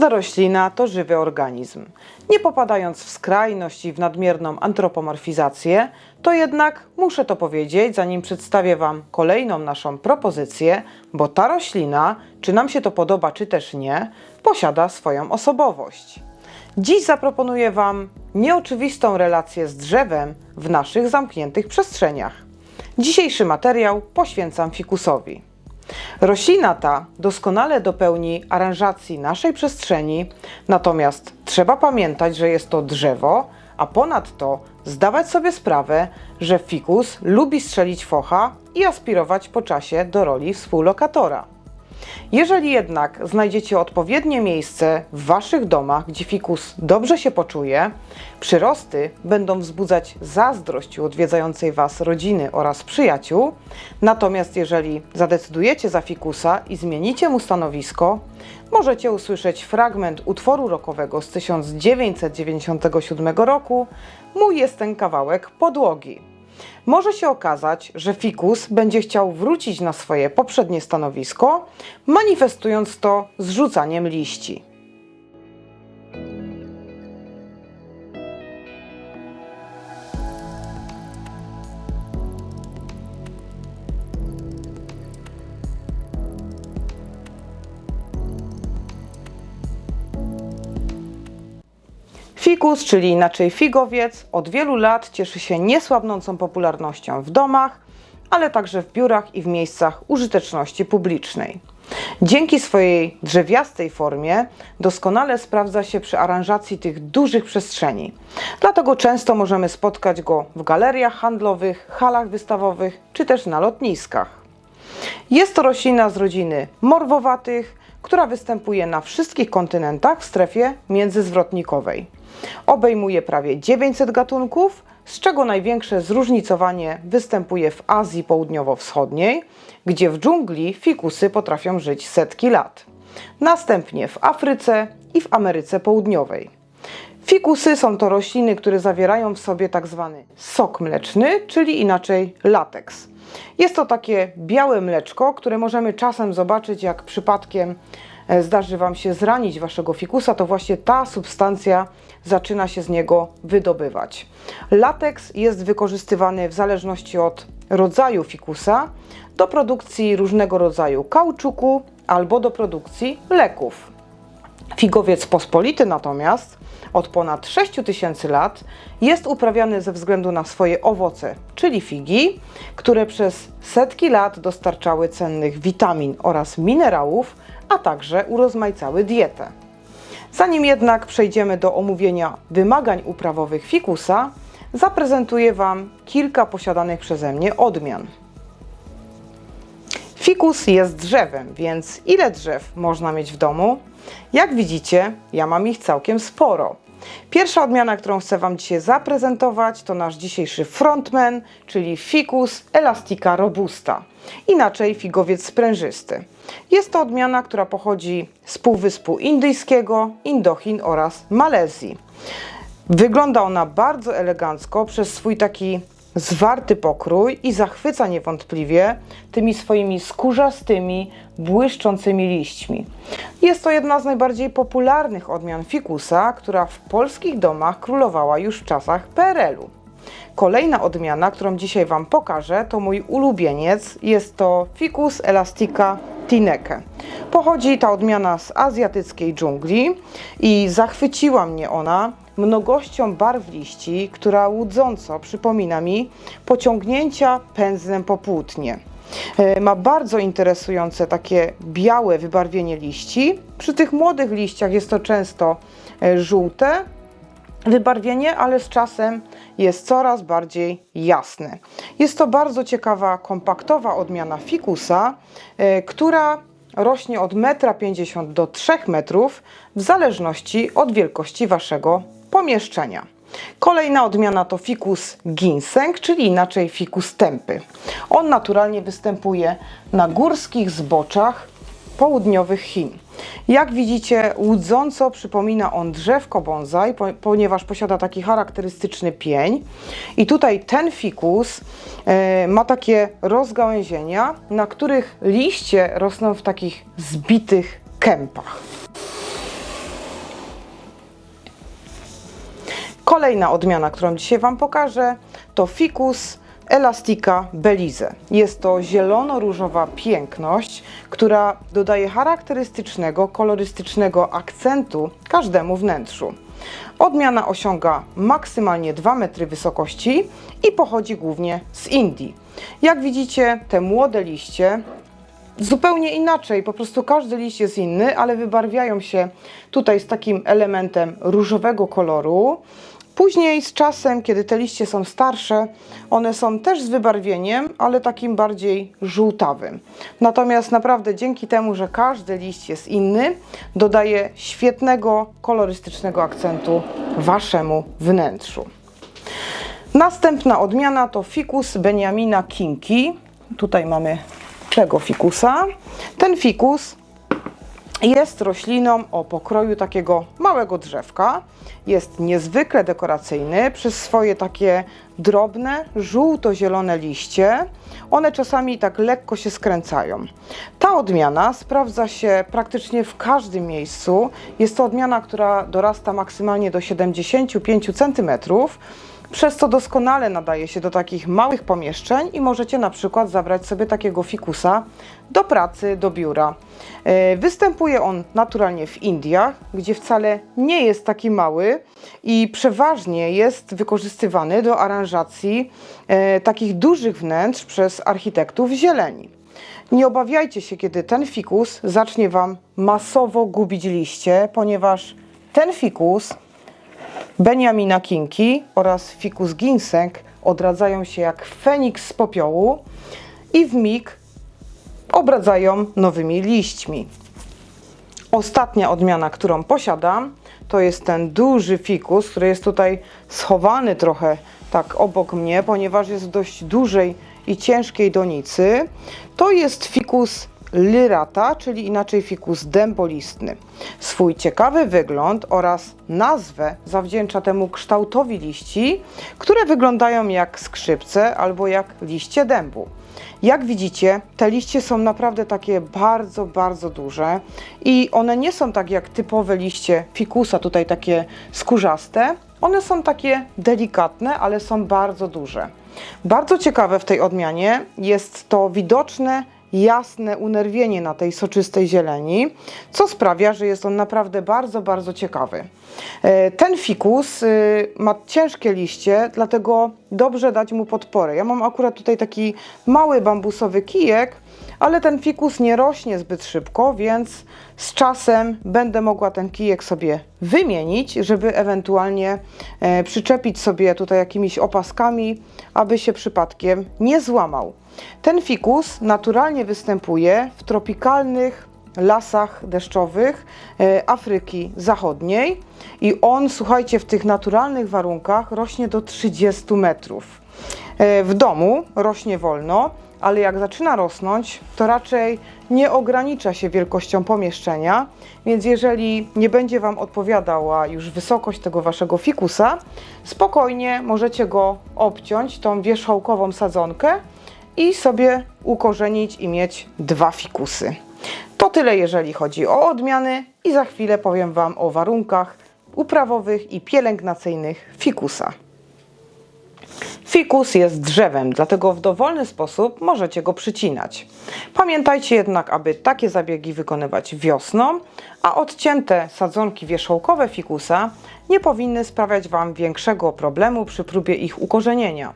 Każda roślina to żywy organizm. Nie popadając w skrajność i w nadmierną antropomorfizację, to jednak muszę to powiedzieć, zanim przedstawię Wam kolejną naszą propozycję, bo ta roślina, czy nam się to podoba, czy też nie, posiada swoją osobowość. Dziś zaproponuję Wam nieoczywistą relację z drzewem w naszych zamkniętych przestrzeniach. Dzisiejszy materiał poświęcam fikusowi. Roślina ta doskonale dopełni aranżacji naszej przestrzeni, natomiast trzeba pamiętać, że jest to drzewo, a ponadto zdawać sobie sprawę, że fikus lubi strzelić focha i aspirować po czasie do roli współlokatora. Jeżeli jednak znajdziecie odpowiednie miejsce w Waszych domach, gdzie fikus dobrze się poczuje, przyrosty będą wzbudzać zazdrość u odwiedzającej Was rodziny oraz przyjaciół. Natomiast jeżeli zadecydujecie za fikusa i zmienicie mu stanowisko, możecie usłyszeć fragment utworu rockowego z 1997 roku Mój jest ten kawałek podłogi. Może się okazać, że fikus będzie chciał wrócić na swoje poprzednie stanowisko, manifestując to zrzucaniem liści. Fikus, czyli inaczej figowiec, od wielu lat cieszy się niesłabnącą popularnością w domach, ale także w biurach i w miejscach użyteczności publicznej. Dzięki swojej drzewiastej formie doskonale sprawdza się przy aranżacji tych dużych przestrzeni. Dlatego często możemy spotkać go w galeriach handlowych, halach wystawowych czy też na lotniskach. Jest to roślina z rodziny morwowatych, która występuje na wszystkich kontynentach w strefie międzyzwrotnikowej. Obejmuje prawie 900 gatunków, z czego największe zróżnicowanie występuje w Azji Południowo-Wschodniej, gdzie w dżungli fikusy potrafią żyć setki lat. Następnie w Afryce i w Ameryce Południowej. Fikusy są to rośliny, które zawierają w sobie tak zwany sok mleczny, czyli inaczej lateks. Jest to takie białe mleczko, które możemy czasem zobaczyć, jak przypadkiem e, zdarzy Wam się zranić Waszego fikusa, to właśnie ta substancja zaczyna się z niego wydobywać. Lateks jest wykorzystywany w zależności od rodzaju fikusa do produkcji różnego rodzaju kauczuku albo do produkcji leków. Figowiec pospolity natomiast od ponad 6 tysięcy lat jest uprawiany ze względu na swoje owoce, czyli figi, które przez setki lat dostarczały cennych witamin oraz minerałów, a także urozmaicały dietę. Zanim jednak przejdziemy do omówienia wymagań uprawowych fikusa, zaprezentuję Wam kilka posiadanych przeze mnie odmian. Fikus jest drzewem, więc ile drzew można mieć w domu? Jak widzicie, ja mam ich całkiem sporo. Pierwsza odmiana, którą chcę Wam dzisiaj zaprezentować, to nasz dzisiejszy frontman, czyli Ficus elastica robusta, inaczej figowiec sprężysty. Jest to odmiana, która pochodzi z Półwyspu Indyjskiego, Indochin oraz Malezji. Wygląda ona bardzo elegancko przez swój taki zwarty pokrój i zachwyca niewątpliwie tymi swoimi skórzastymi, błyszczącymi liśćmi. Jest to jedna z najbardziej popularnych odmian fikusa, która w polskich domach królowała już w czasach PRL-u. Kolejna odmiana, którą dzisiaj Wam pokażę, to mój ulubieniec. Jest to Ficus elastica tineke. Pochodzi ta odmiana z azjatyckiej dżungli i zachwyciła mnie ona mnogością barw liści, która łudząco przypomina mi pociągnięcia pędzlem po płótnie. E, ma bardzo interesujące takie białe wybarwienie liści. Przy tych młodych liściach jest to często e, żółte wybarwienie, ale z czasem jest coraz bardziej jasne. Jest to bardzo ciekawa, kompaktowa odmiana fikusa, e, która rośnie od 1,50 m do 3 metrów w zależności od wielkości Waszego pomieszczenia. Kolejna odmiana to ficus ginseng, czyli inaczej ficus tępy. On naturalnie występuje na górskich zboczach południowych Chin. Jak widzicie, łudząco przypomina on drzewko bonsai, ponieważ posiada taki charakterystyczny pień. I tutaj ten fikus e, ma takie rozgałęzienia, na których liście rosną w takich zbitych kępach. Kolejna odmiana, którą dzisiaj Wam pokażę, to Ficus Elastica Belize. Jest to zielono-różowa piękność, która dodaje charakterystycznego, kolorystycznego akcentu każdemu wnętrzu. Odmiana osiąga maksymalnie 2 metry wysokości i pochodzi głównie z Indii. Jak widzicie, te młode liście zupełnie inaczej, po prostu każdy liść jest inny, ale wybarwiają się tutaj z takim elementem różowego koloru. Później z czasem, kiedy te liście są starsze, one są też z wybarwieniem, ale takim bardziej żółtawym. Natomiast naprawdę dzięki temu, że każdy liść jest inny, dodaje świetnego, kolorystycznego akcentu waszemu wnętrzu. Następna odmiana to Ficus Beniamina Kinki. Tutaj mamy tego fikusa. Ten fikus jest rośliną o pokroju takiego małego drzewka. Jest niezwykle dekoracyjny przez swoje takie drobne, żółto-zielone liście. One czasami tak lekko się skręcają. Ta odmiana sprawdza się praktycznie w każdym miejscu. Jest to odmiana, która dorasta maksymalnie do 75 cm przez co doskonale nadaje się do takich małych pomieszczeń i możecie na przykład zabrać sobie takiego fikusa do pracy, do biura. E, Występuje on naturalnie w Indiach, gdzie wcale nie jest taki mały i przeważnie jest wykorzystywany do aranżacji e, takich dużych wnętrz przez architektów zieleni. Nie obawiajcie się, kiedy ten fikus zacznie Wam masowo gubić liście, ponieważ ten fikus Beniamina Kinki oraz Ficus ginseng odradzają się jak feniks z popiołu i w mig obradzają nowymi liśćmi. Ostatnia odmiana, którą posiadam, to jest ten duży fikus, który jest tutaj schowany trochę tak obok mnie, ponieważ jest w dość dużej i ciężkiej donicy. To jest fikus lyrata, czyli inaczej fikus dębolistny. Swój ciekawy wygląd oraz nazwę zawdzięcza temu kształtowi liści, które wyglądają jak skrzypce albo jak liście dębu. Jak widzicie, te liście są naprawdę takie bardzo, bardzo duże i one nie są tak jak typowe liście fikusa, tutaj takie skórzaste. One są takie delikatne, ale są bardzo duże. Bardzo ciekawe w tej odmianie jest to widoczne jasne unerwienie na tej soczystej zieleni, co sprawia, że jest on naprawdę bardzo, bardzo ciekawy. E, ten fikus y, ma ciężkie liście, dlatego dobrze dać mu podporę. Ja mam akurat tutaj taki mały bambusowy kijek, ale ten fikus nie rośnie zbyt szybko, więc z czasem będę mogła ten kijek sobie wymienić, żeby ewentualnie e, przyczepić sobie tutaj jakimiś opaskami, aby się przypadkiem nie złamał. Ten fikus naturalnie występuje w tropikalnych lasach deszczowych e, Afryki Zachodniej i on, słuchajcie, w tych naturalnych warunkach rośnie do 30 metrów. E, W domu rośnie wolno, ale jak zaczyna rosnąć, to raczej nie ogranicza się wielkością pomieszczenia, więc jeżeli nie będzie Wam odpowiadała już wysokość tego Waszego fikusa, spokojnie możecie go obciąć, tą wierzchołkową sadzonkę i sobie ukorzenić i mieć dwa fikusy. To tyle, jeżeli chodzi o odmiany i za chwilę powiem Wam o warunkach uprawowych i pielęgnacyjnych fikusa. Fikus jest drzewem, dlatego w dowolny sposób możecie go przycinać. Pamiętajcie jednak, aby takie zabiegi wykonywać wiosną, a odcięte sadzonki wierzchołkowe fikusa nie powinny sprawiać Wam większego problemu przy próbie ich ukorzenienia.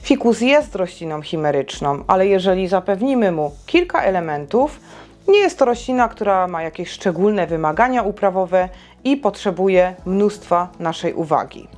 Fikus jest rośliną chimeryczną, ale jeżeli zapewnimy mu kilka elementów, nie jest to roślina, która ma jakieś szczególne wymagania uprawowe i potrzebuje mnóstwa naszej uwagi.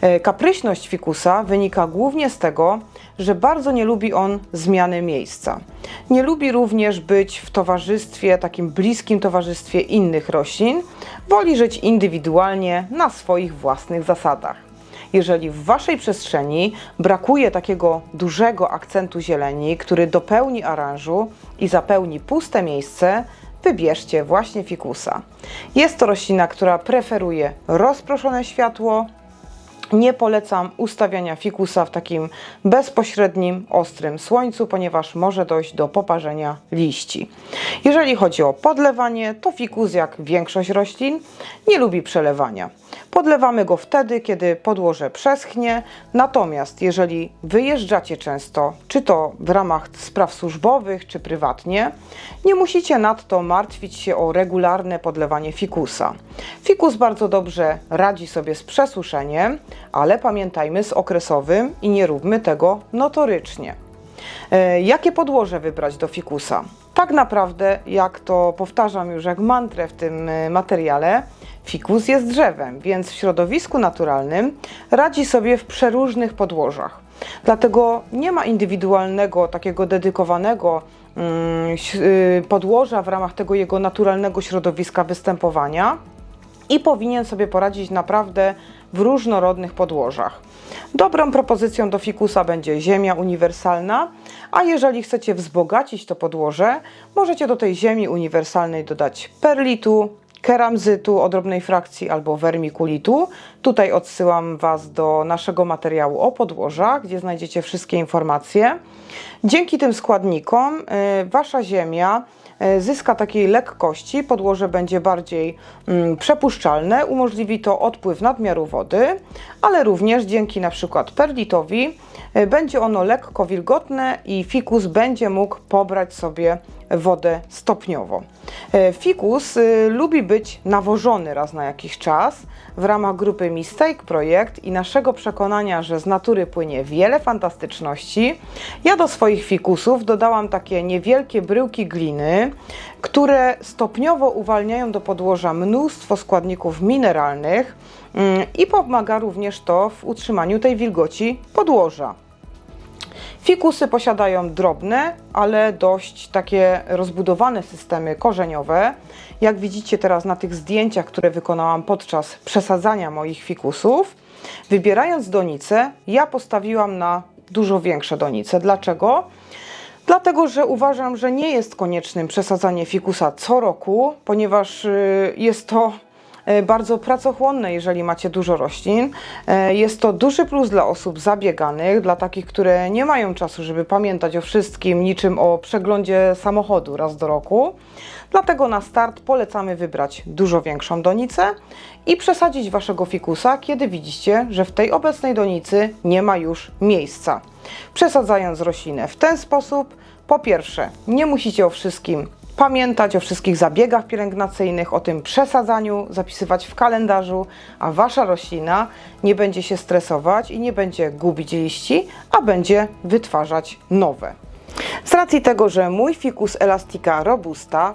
E, Kapryśność fikusa wynika głównie z tego, że bardzo nie lubi on zmiany miejsca. Nie lubi również być w towarzystwie, takim bliskim towarzystwie innych roślin. Woli żyć indywidualnie na swoich własnych zasadach. Jeżeli w Waszej przestrzeni brakuje takiego dużego akcentu zieleni, który dopełni aranżu i zapełni puste miejsce, wybierzcie właśnie fikusa. Jest to roślina, która preferuje rozproszone światło, Nie polecam ustawiania fikusa w takim bezpośrednim, ostrym słońcu, ponieważ może dojść do poparzenia liści. Jeżeli chodzi o podlewanie, to fikus, jak większość roślin, nie lubi przelewania. Podlewamy go wtedy, kiedy podłoże przeschnie. Natomiast jeżeli wyjeżdżacie często, czy to w ramach spraw służbowych, czy prywatnie, nie musicie nadto martwić się o regularne podlewanie fikusa. Fikus bardzo dobrze radzi sobie z przesuszeniem, ale pamiętajmy z okresowym i nie róbmy tego notorycznie. E, Jakie podłoże wybrać do fikusa? Tak naprawdę, jak to powtarzam już jak mantrę w tym e, materiale, fikus jest drzewem, więc w środowisku naturalnym radzi sobie w przeróżnych podłożach. Dlatego nie ma indywidualnego, takiego dedykowanego mm, y, podłoża w ramach tego jego naturalnego środowiska występowania i powinien sobie poradzić naprawdę w różnorodnych podłożach. Dobrą propozycją do fikusa będzie ziemia uniwersalna, a jeżeli chcecie wzbogacić to podłoże, możecie do tej ziemi uniwersalnej dodać perlitu, keramzytu o drobnej frakcji albo wermikulitu. Tutaj odsyłam Was do naszego materiału o podłożach, gdzie znajdziecie wszystkie informacje. Dzięki tym składnikom y, Wasza ziemia zyska takiej lekkości, podłoże będzie bardziej mm, przepuszczalne, umożliwi to odpływ nadmiaru wody, ale również dzięki na przykład perlitowi e, będzie ono lekko wilgotne i fikus będzie mógł pobrać sobie wodę stopniowo. E, Fikus y, lubi być nawożony raz na jakiś czas w ramach grupy Mistake Projekt i naszego przekonania, że z natury płynie wiele fantastyczności. Ja do swoich fikusów dodałam takie niewielkie bryłki gliny, które stopniowo uwalniają do podłoża mnóstwo składników mineralnych mm, i pomaga również to w utrzymaniu tej wilgoci podłoża. Fikusy posiadają drobne, ale dość takie rozbudowane systemy korzeniowe. Jak widzicie teraz na tych zdjęciach, które wykonałam podczas przesadzania moich fikusów, wybierając donice, ja postawiłam na dużo większe donice. Dlaczego? Dlatego, że uważam, że nie jest koniecznym przesadzanie fikusa co roku, ponieważ y, jest to bardzo pracochłonne, jeżeli macie dużo roślin. E, Jest to duży plus dla osób zabieganych, dla takich, które nie mają czasu, żeby pamiętać o wszystkim, niczym o przeglądzie samochodu raz do roku. Dlatego na start polecamy wybrać dużo większą donicę i przesadzić waszego fikusa, kiedy widzicie, że w tej obecnej donicy nie ma już miejsca. Przesadzając roślinę w ten sposób, po pierwsze, nie musicie o wszystkim pamiętać, o wszystkich zabiegach pielęgnacyjnych, o tym przesadzaniu, zapisywać w kalendarzu, a wasza roślina nie będzie się stresować i nie będzie gubić liści, a będzie wytwarzać nowe. Z racji tego, że mój fikus elastica robusta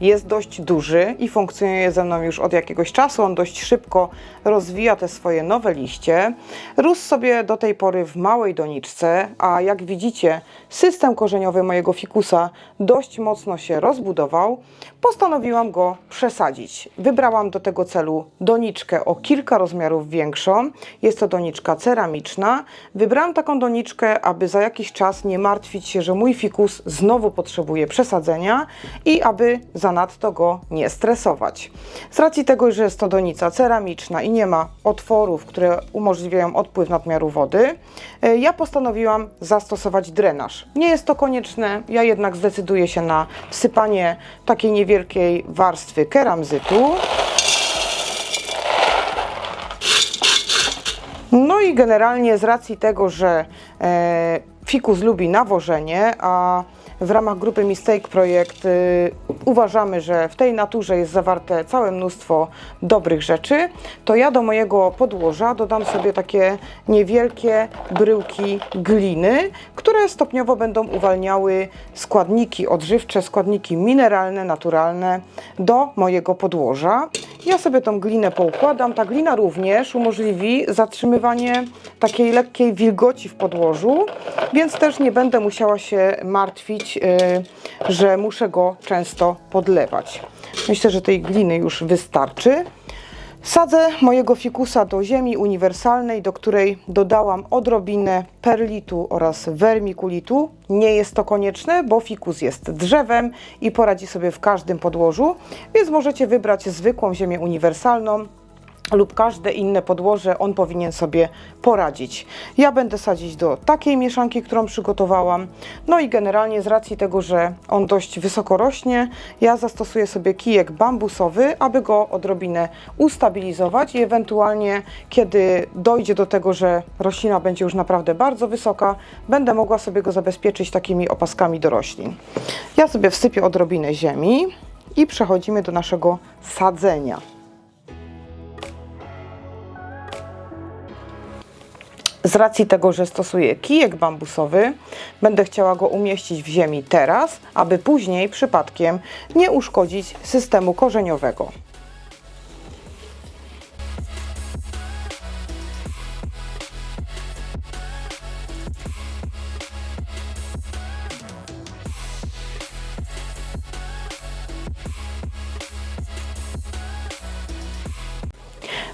jest dość duży i funkcjonuje ze mną już od jakiegoś czasu. On dość szybko rozwija te swoje nowe liście. Rósł sobie do tej pory w małej doniczce, a jak widzicie, system korzeniowy mojego fikusa dość mocno się rozbudował. Postanowiłam go przesadzić. Wybrałam do tego celu doniczkę o kilka rozmiarów większą. Jest to doniczka ceramiczna. Wybrałam taką doniczkę, aby za jakiś czas nie martwić się, że mój fikus znowu potrzebuje przesadzenia i aby zanadto go nie stresować. Z racji tego, że jest to donica ceramiczna i nie ma otworów, które umożliwiają odpływ nadmiaru wody, e, ja postanowiłam zastosować drenaż. Nie jest to konieczne, ja jednak zdecyduję się na wsypanie takiej niewielkiej warstwy keramzytu. No i generalnie z racji tego, że e, fikus lubi nawożenie, a w ramach grupy Mistake Projekt y, uważamy, że w tej naturze jest zawarte całe mnóstwo dobrych rzeczy, to ja do mojego podłoża dodam sobie takie niewielkie bryłki gliny, które stopniowo będą uwalniały składniki odżywcze, składniki mineralne, naturalne do mojego podłoża. Ja sobie tą glinę poukładam. Ta glina również umożliwi zatrzymywanie takiej lekkiej wilgoci w podłożu, więc też nie będę musiała się martwić, y, że muszę go często podlewać. Myślę, że tej gliny już wystarczy. Sadzę mojego fikusa do ziemi uniwersalnej, do której dodałam odrobinę perlitu oraz wermikulitu. Nie jest to konieczne, bo fikus jest drzewem i poradzi sobie w każdym podłożu, więc możecie wybrać zwykłą ziemię uniwersalną. Lub każde inne podłoże on powinien sobie poradzić. Ja będę sadzić do takiej mieszanki, którą przygotowałam. No i generalnie z racji tego, że on dość wysoko rośnie, ja zastosuję sobie kijek bambusowy, aby go odrobinę ustabilizować i ewentualnie kiedy dojdzie do tego, że roślina będzie już naprawdę bardzo wysoka, będę mogła sobie go zabezpieczyć takimi opaskami do roślin. Ja sobie wsypię odrobinę ziemi i przechodzimy do naszego sadzenia. Z racji tego, że stosuję kijek bambusowy, będę chciała go umieścić w ziemi teraz, aby później przypadkiem nie uszkodzić systemu korzeniowego.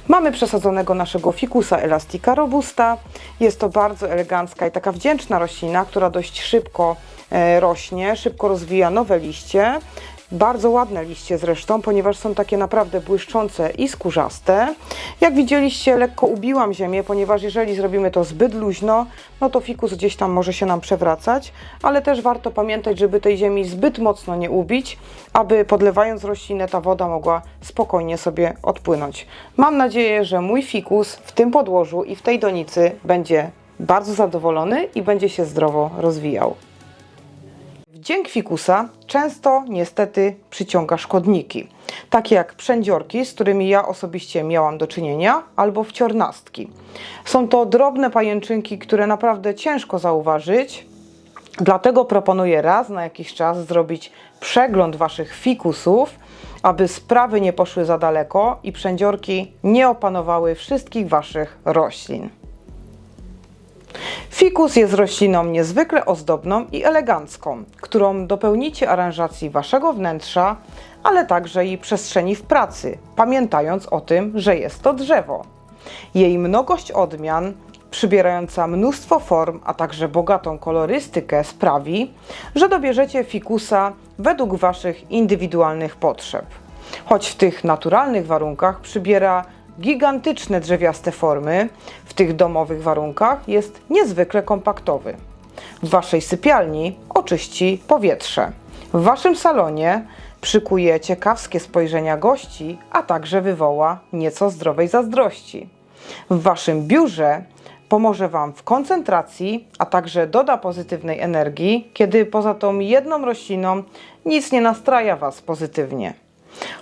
Mamy przesadzonego naszego fikusa elastica robusta. Jest to bardzo elegancka i taka wdzięczna roślina, która dość szybko e, rośnie, szybko rozwija nowe liście. Bardzo ładne liście zresztą, ponieważ są takie naprawdę błyszczące i skórzaste. Jak widzieliście, lekko ubiłam ziemię, ponieważ jeżeli zrobimy to zbyt luźno, no to fikus gdzieś tam może się nam przewracać, ale też warto pamiętać, żeby tej ziemi zbyt mocno nie ubić, aby podlewając roślinę ta woda mogła spokojnie sobie odpłynąć. Mam nadzieję, że mój fikus w tym podłożu i w tej donicy będzie bardzo zadowolony i będzie się zdrowo rozwijał. Wdzięk fikusa często niestety przyciąga szkodniki, takie jak przędziorki, z którymi ja osobiście miałam do czynienia, albo wciornastki. Są to drobne pajęczynki, które naprawdę ciężko zauważyć, dlatego proponuję raz na jakiś czas zrobić przegląd Waszych fikusów, aby sprawy nie poszły za daleko i przędziorki nie opanowały wszystkich Waszych roślin. Fikus jest rośliną niezwykle ozdobną i elegancką, którą dopełnicie aranżacji waszego wnętrza, ale także i przestrzeni w pracy, pamiętając o tym, że jest to drzewo. Jej mnogość odmian, przybierająca mnóstwo form, a także bogatą kolorystykę sprawi, że dobierzecie fikusa według waszych indywidualnych potrzeb. Choć w tych naturalnych warunkach przybiera gigantyczne drzewiaste formy, w tych domowych warunkach jest niezwykle kompaktowy. W waszej sypialni oczyści powietrze. W waszym salonie przykuje ciekawskie spojrzenia gości, a także wywoła nieco zdrowej zazdrości. W waszym biurze pomoże Wam w koncentracji, a także doda pozytywnej energii, kiedy poza tą jedną rośliną nic nie nastraja Was pozytywnie.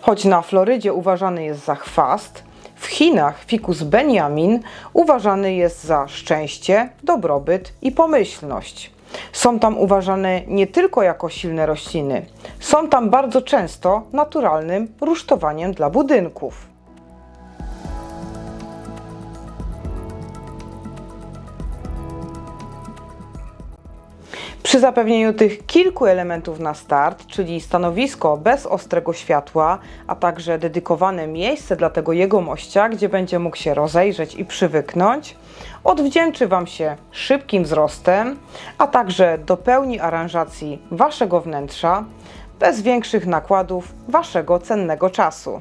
Choć na Florydzie uważany jest za chwast, w Chinach fikus Benjamin uważany jest za szczęście, dobrobyt i pomyślność. Są tam uważane nie tylko jako silne rośliny, są tam bardzo często naturalnym rusztowaniem dla budynków. Przy zapewnieniu tych kilku elementów na start, czyli stanowisko bez ostrego światła, a także dedykowane miejsce dla tego jegomościa, gdzie będzie mógł się rozejrzeć i przywyknąć, odwdzięczy Wam się szybkim wzrostem, a także dopełni aranżacji Waszego wnętrza bez większych nakładów Waszego cennego czasu.